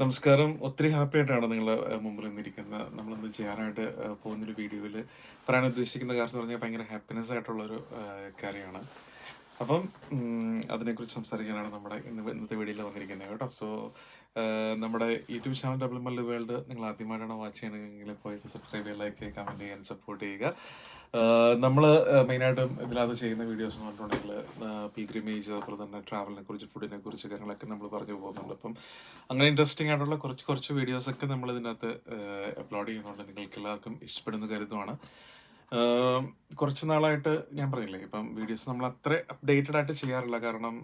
നമസ്കാരം. ഒത്തിരി ഹാപ്പി ആയിട്ടാണ് നിങ്ങൾ മുമ്പിൽ നിന്നിരിക്കുന്നത്. നമ്മളിന്ന് ചെയ്യാനായിട്ട് പോകുന്നൊരു വീഡിയോയിൽ പറയാൻ ഉദ്ദേശിക്കുന്ന കാര്യം എന്ന് പറഞ്ഞാൽ ഭയങ്കര ഹാപ്പിനെസ് ആയിട്ടുള്ളൊരു കാര്യമാണ്. അപ്പം അതിനെക്കുറിച്ച് സംസാരിക്കാനാണ് നമ്മുടെ ഇന്ന് ഇന്നത്തെ വീഡിയോയിൽ വന്നിരിക്കുന്നത് കേട്ടോ. സോ നമ്മുടെ YouTube channel double Malli world നിങ്ങൾ ആദ്യമായിട്ടാണ് വാച്ച് ചെയ്യണമെങ്കിൽ പോയിട്ട് സബ്സ്ക്രൈബ് ചെയ്യുക ലൈക്ക് ചെയ്യുക കമന്റ് ചെയ്യാൻ സപ്പോർട്ട് ചെയ്യുക. നമ്മൾ മെയിനായിട്ടും ഇതിനകത്ത് ചെയ്യുന്ന വീഡിയോസ് എന്ന് പറഞ്ഞിട്ടുണ്ടെങ്കിൽ പിൽഗ്രിമേജ് അതുപോലെ തന്നെ ട്രാവലിനെ കുറിച്ച് ഫുഡിനെ കുറിച്ച് കാര്യങ്ങളൊക്കെ നമ്മൾ പറഞ്ഞു പോകുന്നുണ്ട്. അപ്പം അങ്ങനെ ഇൻട്രസ്റ്റിംഗ് ആയിട്ടുള്ള കുറച്ച് കുറച്ച് വീഡിയോസൊക്കെ നമ്മൾ ഇതിനകത്ത് അപ്ലോഡ് ചെയ്യുന്നുണ്ട്. നിങ്ങൾക്ക് എല്ലാവർക്കും ഇഷ്ടപ്പെടുന്ന കരുതുമാണ് കുറച്ച് നാളായിട്ട് ഞാൻ പറഞ്ഞില്ലേ ഇപ്പം വീഡിയോസ് നമ്മൾ അത്ര അപ്ഡേറ്റഡ് ആയിട്ട് ചെയ്യാറില്ല. കാരണം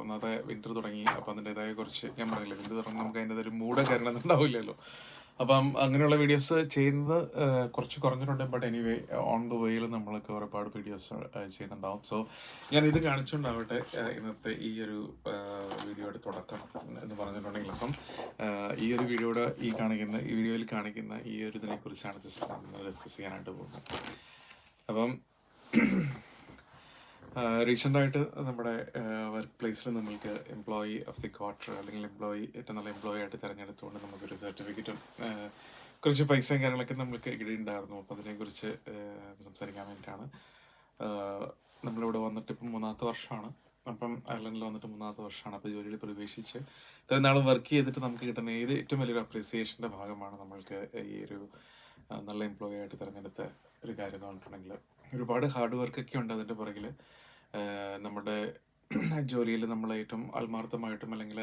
ഒന്നാമത്തെ വിന്റർ തുടങ്ങി. അപ്പം അതിന്റെതായ കുറച്ച് ഞാൻ പറഞ്ഞില്ലേ വിന്റർ തുടങ്ങി നമുക്ക് അതിന്റെ ഒരു മൂഡ് കാര്യങ്ങളൊന്നും ഉണ്ടാവില്ലല്ലോ അപ്പം അങ്ങനെയുള്ള വീഡിയോസ് ചെയ്യുന്നത് കുറച്ച് കുറഞ്ഞിട്ടുണ്ട്. ബട്ട് എനിവേ ഓൺ ദ വേയിൽ നമ്മളൊക്കെ ഒരുപാട് വീഡിയോസ് ചെയ്യുന്നുണ്ടാവും. സോ ഞാൻ ഇത് കാണിച്ചുകൊണ്ടാവട്ടെ ഇന്നത്തെ ഈ ഒരു വീഡിയോയുടെ തുടക്കം എന്ന് പറഞ്ഞിട്ടുണ്ടെങ്കിൽ അപ്പം ഈ ഒരു വീഡിയോയുടെ ഈ കാണിക്കുന്ന ഈ വീഡിയോയിൽ കാണിക്കുന്ന ഈ ഒരു ഇതിനെക്കുറിച്ചാണ് ജസ്റ്റ് ഡിസ്കസ് ചെയ്യാനായിട്ട് പോകുന്നത്. അപ്പം റീസെന്റ് ആയിട്ട് നമ്മുടെ വർക്ക് പ്ലേസിൽ നമ്മൾക്ക് എംപ്ലോയി ഓഫ് ദി ക്വാർട്ടർ അല്ലെങ്കിൽ എംപ്ലോയി ഏറ്റവും നല്ല എംപ്ലോയി ആയിട്ട് തിരഞ്ഞെടുത്തുകൊണ്ട് നമുക്കൊരു സർട്ടിഫിക്കറ്റും കുറച്ച് പൈസയും കാര്യങ്ങളൊക്കെ നമ്മൾക്ക് ഇടയുണ്ടായിരുന്നു അപ്പോൾ അതിനെക്കുറിച്ച് സംസാരിക്കാൻ വേണ്ടിയിട്ടാണ്. നമ്മളിവിടെ വന്നിട്ട് ഇപ്പം മൂന്നാമത്തെ വർഷമാണ്. അപ്പം അയർലൻഡിൽ വന്നിട്ട് മൂന്നാമത്തെ വർഷമാണ്. അപ്പോൾ ജോലിയിൽ പ്രവേശിച്ച് ഇത്രയും നാൾ വർക്ക് ചെയ്തിട്ട് നമുക്ക് കിട്ടുന്ന ഏത് ഏറ്റവും വലിയൊരു അപ്രീസിയേഷന്റെ ഭാഗമാണ് നമ്മൾക്ക് ഈ ഒരു നല്ല എംപ്ലോയി ആയിട്ട് തിരഞ്ഞെടുത്ത ഒരു കാര്യം എന്ന് പറഞ്ഞിട്ടുണ്ടെങ്കിൽ ഒരുപാട് ഹാർഡ് വർക്കൊക്കെ ഉണ്ട് അതിന്റെ പുറകിൽ നമ്മുടെ ജോലിയിൽ നമ്മൾ ഏറ്റവും ആത്മാർത്ഥമായിട്ടും അല്ലെങ്കിൽ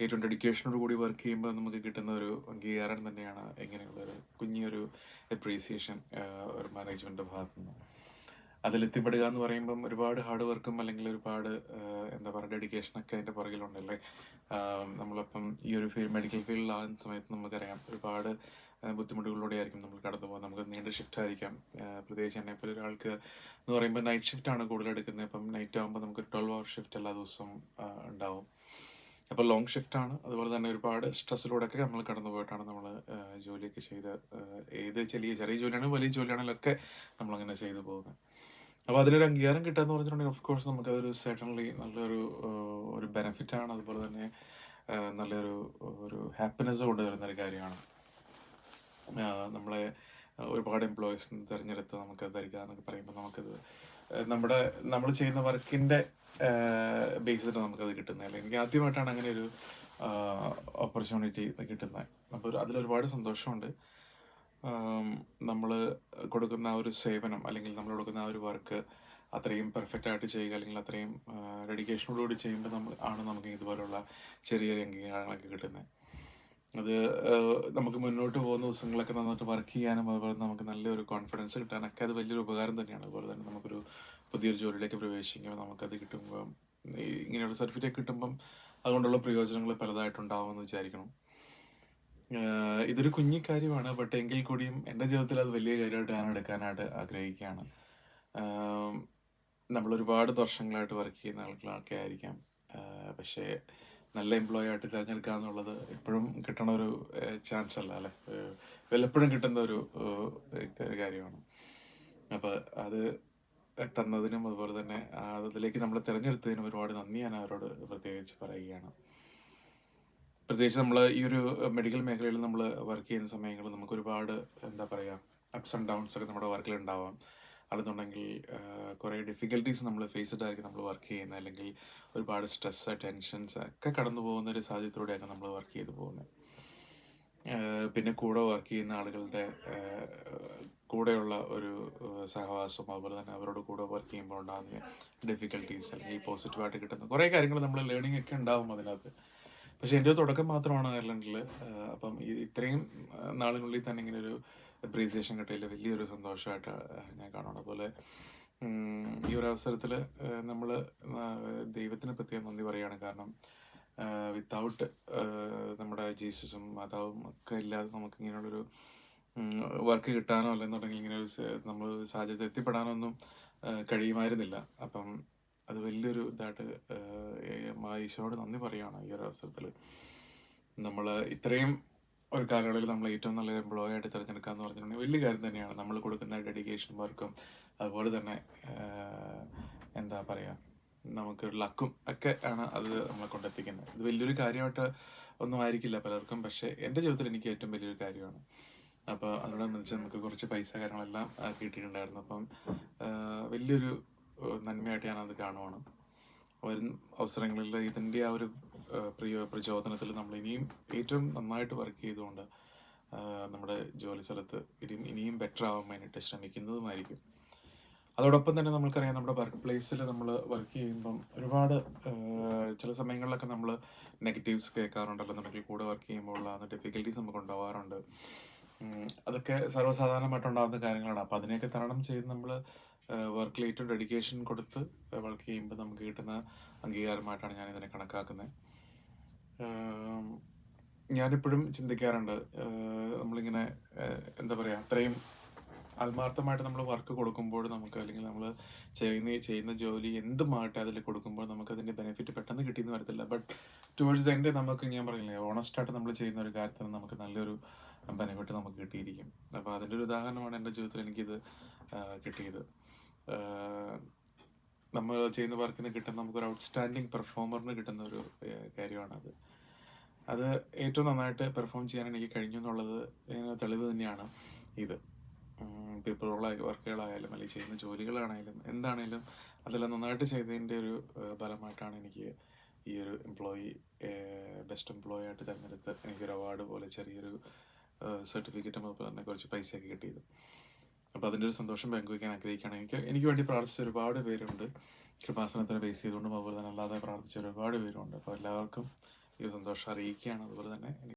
ഏറ്റവും ഡെഡിക്കേഷനോട് കൂടി വർക്ക് ചെയ്യുമ്പോൾ നമുക്ക് കിട്ടുന്ന ഒരു അംഗീകാരം തന്നെയാണ് ഇങ്ങനെയുള്ളൊരു കുഞ്ഞൊരു അപ്രീസിയേഷൻ ഒരു മാനേജ്മെന്റ് ഭാഗത്തു നിന്ന്. അതിലെത്തിപ്പെടുക എന്ന് പറയുമ്പം ഒരുപാട് ഹാർഡ് വർക്കും അല്ലെങ്കിൽ ഒരുപാട് എന്താ പറയുക ഡെഡിക്കേഷനൊക്കെ അതിന്റെ പുറകിലുണ്ടല്ലേ നമ്മളിപ്പം ഈ ഒരു ഫീൽഡ് മെഡിക്കൽ ഫീൽഡിലാകുന്ന സമയത്ത് നമുക്കറിയാം ഒരുപാട് ബുദ്ധിമുട്ടുകളിലൂടെ ആയിരിക്കും നമ്മൾ കടന്നു പോകുന്നത്. നമുക്ക് നീണ്ട ഷിഫ്റ്റ് ആയിരിക്കാം. പ്രത്യേകിച്ച് എന്നെ പോലെ ഒരാൾക്ക് എന്ന് പറയുമ്പോൾ നൈറ്റ് ഷിഫ്റ്റ് ആണ് കൂടുതൽ എടുക്കുന്നത്. അപ്പം നൈറ്റ് ആകുമ്പോൾ നമുക്ക് ട്വൽവ് അവർ ഷിഫ്റ്റ് എല്ലാ ദിവസവും ഉണ്ടാവും. അപ്പോൾ ലോങ് ഷിഫ്റ്റ് ആണ്. അതുപോലെ തന്നെ ഒരുപാട് സ്ട്രെസ്സിലൂടെയൊക്കെ നമ്മൾ കടന്നു പോയിട്ടാണ് നമ്മൾ ജോലിയൊക്കെ ചെയ്ത് ഏത് ചെറിയ ചെറിയ ജോലിയാണെങ്കിലും വലിയ ജോലിയാണെങ്കിലും ഒക്കെ നമ്മളങ്ങനെ ചെയ്തു പോകുന്നത്. അപ്പോൾ അതിലൊരു അംഗീകാരം കിട്ടുക എന്ന് പറഞ്ഞിട്ടുണ്ടെങ്കിൽ ഓഫ് കോഴ്സ് നമുക്കതൊരു സെർട്ടൺലി നല്ലൊരു ഒരു ബെനഫിറ്റാണ് അതുപോലെ തന്നെ നല്ലൊരു ഒരു ഹാപ്പിനെസ് കൊണ്ടുവരുന്ന ഒരു കാര്യമാണ്. നമ്മളെ ഒരുപാട് എംപ്ലോയീസ് തിരഞ്ഞെടുത്ത് നമുക്ക് തരിക എന്നൊക്കെ പറയുമ്പോൾ നമുക്കത് നമ്മുടെ നമ്മൾ ചെയ്യുന്ന വർക്കിന്റെ ബേസിൽ നമുക്കത് കിട്ടുന്നത്. അല്ലെങ്കിൽ എനിക്ക് ആദ്യമായിട്ടാണ് അങ്ങനെ ഒരു ഓപ്പർച്യൂണിറ്റി കിട്ടുന്നത്. അപ്പോൾ അതിലൊരുപാട് സന്തോഷമുണ്ട്. നമ്മൾ കൊടുക്കുന്ന ആ ഒരു സേവനം അല്ലെങ്കിൽ നമ്മൾ കൊടുക്കുന്ന ആ ഒരു വർക്ക് അത്രയും പെർഫെക്റ്റ് ആയിട്ട് ചെയ്യുക അല്ലെങ്കിൽ അത്രയും ഡെഡിക്കേഷനോടുകൂടി ചെയ്യുമ്പോൾ നമ്മൾ ആണ് നമുക്ക് ഇതുപോലുള്ള ചെറിയ ചെറിയ അംഗീകാരങ്ങളൊക്കെ കിട്ടുന്നത്. അത് നമുക്ക് മുന്നോട്ട് പോകുന്ന ദിവസങ്ങളൊക്കെ നന്നായിട്ട് വർക്ക് ചെയ്യാനും അതുപോലെ നമുക്ക് നല്ലൊരു കോൺഫിഡൻസ് കിട്ടാനൊക്കെ അത് വലിയൊരു ഉപകാരം തന്നെയാണ്. അതുപോലെ തന്നെ നമുക്കൊരു പുതിയൊരു ജോലിയിലേക്ക് പ്രവേശിക്കുമ്പോൾ നമുക്കത് കിട്ടുമ്പോൾ ഇങ്ങനെയുള്ള സർട്ടിഫിക്കറ്റ് കിട്ടുമ്പം അതുകൊണ്ടുള്ള പ്രയോജനങ്ങൾ പലതായിട്ടുണ്ടാവുമെന്ന് വിചാരിക്കണം ആഹ് ഇതൊരു കുഞ്ഞി കാര്യമാണ്. ബട്ട് എങ്കിൽ കൂടിയും എന്റെ ജീവിതത്തിൽ അത് വലിയ കാര്യമായിട്ട് ഞാൻ എടുക്കാനായിട്ട് ആഗ്രഹിക്കുകയാണ്. നമ്മൾ ഒരുപാട് വർഷങ്ങളായിട്ട് വർക്ക് ചെയ്യുന്ന ആളുകളൊക്കെ ആയിരിക്കാം. പക്ഷേ നല്ല എംപ്ലോയി ആയിട്ട് തിരഞ്ഞെടുക്കുക എന്നുള്ളത് എപ്പോഴും കിട്ടണ ഒരു ചാൻസ് അല്ല അല്ലേ? വല്ലപ്പോഴും കിട്ടുന്ന ഒരു കാര്യമാണ്. അപ്പോൾ അത് തന്നതിനും അതുപോലെ തന്നെ അതിലേക്ക് നമ്മൾ തിരഞ്ഞെടുത്തതിനും ഒരുപാട് നന്ദി ഞാൻ അവരോട് പ്രത്യേകിച്ച് പറയുകയാണ്. പ്രത്യേകിച്ച് നമ്മൾ ഈ ഒരു മെഡിക്കൽ മേഖലയിൽ നമ്മൾ വർക്ക് ചെയ്യുന്ന സമയങ്ങളിൽ നമുക്ക് ഒരുപാട് എന്താ പറയുക അപ്സ് ആൻഡ് ഡൗൺസ് ഒക്കെ നമ്മുടെ വർക്കിൽ ഉണ്ടാവാം. അതെന്നുണ്ടെങ്കിൽ കുറേ ഡിഫിക്കൽട്ടീസ് നമ്മൾ ഫേസ് ആയിരിക്കും നമ്മൾ വർക്ക് ചെയ്യുന്നത്. അല്ലെങ്കിൽ ഒരുപാട് സ്ട്രെസ് ടെൻഷൻസ് ഒക്കെ കടന്നു പോകുന്ന ഒരു സാഹചര്യത്തിലൂടെയാണ് നമ്മൾ വർക്ക് ചെയ്തു പോകുന്നത്. പിന്നെ കൂടെ വർക്ക് ചെയ്യുന്ന ആളുകളുടെ കൂടെയുള്ള ഒരു സഹവാസം അതുപോലെ തന്നെ അവരോട് കൂടെ വർക്ക് ചെയ്യുമ്പോൾ ഉണ്ടാകുന്ന ഡിഫിക്കൽട്ടീസ് അല്ലെങ്കിൽ പോസിറ്റീവായിട്ട് കിട്ടുന്ന കുറേ കാര്യങ്ങൾ നമ്മൾ ലേണിംഗ് ഒക്കെ ഉണ്ടാവും അതിനകത്ത്. പക്ഷേ എന്റെ ഒരു തുടക്കം മാത്രമാണ് അയർലൻഡിൽ അപ്പം ഇത്രയും നാളിനുള്ളിൽ തന്നെ ഇങ്ങനെ ഒരു അപ്രീസിയേഷൻ കിട്ടിയതിൽ വലിയൊരു സന്തോഷമായിട്ട് ഞാൻ കാണുന്നത്. അതുപോലെ ഈ ഒരു അവസരത്തിൽ നമ്മൾ ദൈവത്തിന് പ്രത്യേകം നന്ദി പറയുകയാണ് കാരണം വിത്തൗട്ട് നമ്മുടെ ജീസസും മാതാവും ഒക്കെ ഇല്ലാതെ നമുക്ക് ഇങ്ങനെയുള്ളൊരു വർക്ക് കിട്ടാനോ അല്ലെന്നുണ്ടെങ്കിൽ ഇങ്ങനെ ഒരു നമ്മൾ സാഹചര്യത്തിൽ എത്തിപ്പെടാനോ ഒന്നും കഴിയുമായിരുന്നില്ല. അപ്പം അത് വലിയൊരു ഇതായിട്ട് ഈശോയോട് നന്ദി പറയുകയാണ് ഈ ഒരു അവസരത്തിൽ നമ്മൾ ഇത്രയും ഒരു കാലയളവിൽ നമ്മൾ ഏറ്റവും നല്ലൊരു എംപ്ലോയി ആയിട്ട് തിരഞ്ഞെടുക്കുക എന്ന് പറഞ്ഞിട്ടുണ്ടെങ്കിൽ വലിയ കാര്യം തന്നെയാണ് നമ്മൾ കൊടുക്കുന്ന ഡെഡിക്കേഷൻ വർക്കും അതുപോലെ തന്നെ എന്താ പറയുക നമുക്ക് ലക്കും ഒക്കെ ആണ് അത് നമ്മളെ കൊണ്ടെത്തിക്കുന്നത്. ഇത് വലിയൊരു കാര്യമായിട്ട് ഒന്നും ആയിരിക്കില്ല പലർക്കും പക്ഷേ എന്റെ ജീവിതത്തിൽ എനിക്ക് ഏറ്റവും വലിയൊരു കാര്യമാണ്. അപ്പോൾ അതിനോടനുബന്ധിച്ച് നമുക്ക് കുറച്ച് പൈസ കാര്യങ്ങളെല്ലാം കിട്ടിയിട്ടുണ്ടായിരുന്നു. അപ്പം വലിയൊരു നന്മയായിട്ട് ഞാനത് കാണുവാണ്. വരും അവസരങ്ങളിൽ ഇതിന്റെ ആ ഒരു പ്രിയ പ്രചോദനത്തിൽ നമ്മൾ ഇനിയും ഏറ്റവും നന്നായിട്ട് വർക്ക് ചെയ്തുകൊണ്ട് നമ്മുടെ ജോലി സ്ഥലത്ത് ഇനിയും ഇനിയും ബെറ്റർ ആവാൻ വേണ്ടിയിട്ട് ശ്രമിക്കുന്നതുമായിരിക്കും. അതോടൊപ്പം തന്നെ നമുക്കറിയാം നമ്മുടെ വർക്ക് പ്ലേസിൽ നമ്മൾ വർക്ക് ചെയ്യുമ്പം ഒരുപാട് ചില സമയങ്ങളിലൊക്കെ നമ്മൾ നെഗറ്റീവ്സ് കേൾക്കാറുണ്ടല്ലോ. നമ്മുടെ കൂടെ വർക്ക് ചെയ്യുമ്പോൾ ഉള്ള ഡിഫിക്കൽട്ടീസ് നമുക്ക് ഉണ്ടാവാറുണ്ട്. അതൊക്കെ സർവസാധാരണമായിട്ടുണ്ടാകുന്ന കാര്യങ്ങളാണ്. അപ്പോൾ അതിനെയൊക്കെ തരണം ചെയ്ത് നമ്മൾ വർക്കിൽ ഏറ്റവും ഡെഡിക്കേഷൻ കൊടുത്ത് വർക്ക് ചെയ്യുമ്പോൾ നമുക്ക് കിട്ടുന്ന അംഗീകാരമായിട്ടാണ് ഞാൻ ഇതിനെ കണക്കാക്കുന്നത്. ഞാനിപ്പോഴും ചിന്തിക്കാറുണ്ട് നമ്മളിങ്ങനെ എന്താ പറയുക അത്രയും ആത്മാർത്ഥമായിട്ട് നമ്മൾ വർക്ക് കൊടുക്കുമ്പോൾ നമുക്ക് അല്ലെങ്കിൽ നമ്മൾ ചെയ്യുന്ന ചെയ്യുന്ന ജോലി എന്തുമായിട്ട് അതിൽ കൊടുക്കുമ്പോൾ നമുക്ക് അതിന്റെ ബെനിഫിറ്റ് പെട്ടെന്ന് കിട്ടിയെന്ന് വരത്തില്ല. ബട്ട് ടുവേഴ്സ് എന്റെ നമുക്ക് ഞാൻ പറയില്ലേ ഓണസ്റ്റായിട്ട് നമ്മൾ ചെയ്യുന്ന ഒരു കാര്യത്തിന് നമുക്ക് നല്ലൊരു ബെനിഫിറ്റ് നമുക്ക് കിട്ടിയിരിക്കും. അപ്പോൾ അതിന്റെ ഒരു ഉദാഹരണമാണ് എന്റെ ജീവിതത്തിൽ എനിക്കിത് കിട്ടിയത്. നമ്മൾ ചെയ്യുന്ന വർക്കിന് കിട്ടുന്ന നമുക്കൊരു ഔട്ട്സ്റ്റാൻഡിങ് പെർഫോമറിന് കിട്ടുന്ന ഒരു കാര്യമാണത്. അത് ഏറ്റവും നന്നായിട്ട് പെർഫോം ചെയ്യാൻ എനിക്ക് കഴിഞ്ഞു എന്നുള്ളത് തെളിവ് തന്നെയാണ് ഇത്. പേപ്പർ വർക്കുകളായാലും അല്ലെങ്കിൽ ചെയ്യുന്ന ജോലികളാണെങ്കിലും എന്താണേലും അതെല്ലാം നന്നായിട്ട് ചെയ്തതിന്റെ ഒരു ഫലമായിട്ടാണ് എനിക്ക് ഈ ഒരു എംപ്ലോയി ബെസ്റ്റ് എംപ്ലോയി ആയിട്ട് തിരഞ്ഞെടുത്ത് എനിക്കൊരു അവാർഡ് പോലെ ചെറിയൊരു സർട്ടിഫിക്കറ്റും അതുപോലെ തന്നെ കുറച്ച് പൈസയൊക്കെ കിട്ടിയത്. അപ്പോൾ അതിന്റെ ഒരു സന്തോഷം പങ്കുവയ്ക്കാൻ ആഗ്രഹിക്കുകയാണ്. എനിക്ക് എനിക്ക് വേണ്ടി പ്രാർത്ഥിച്ച ഒരുപാട് പേരുണ്ട്. കൃപാസനത്തിനെ ബേസ് ചെയ്തുകൊണ്ടും അതുപോലെ തന്നെ അല്ലാതെ പ്രാർത്ഥിച്ച ഒരുപാട് പേരുണ്ട്. അപ്പോൾ എല്ലാവർക്കും ഈ സന്തോഷം അറിയിക്കുകയാണ്. അതുപോലെ തന്നെ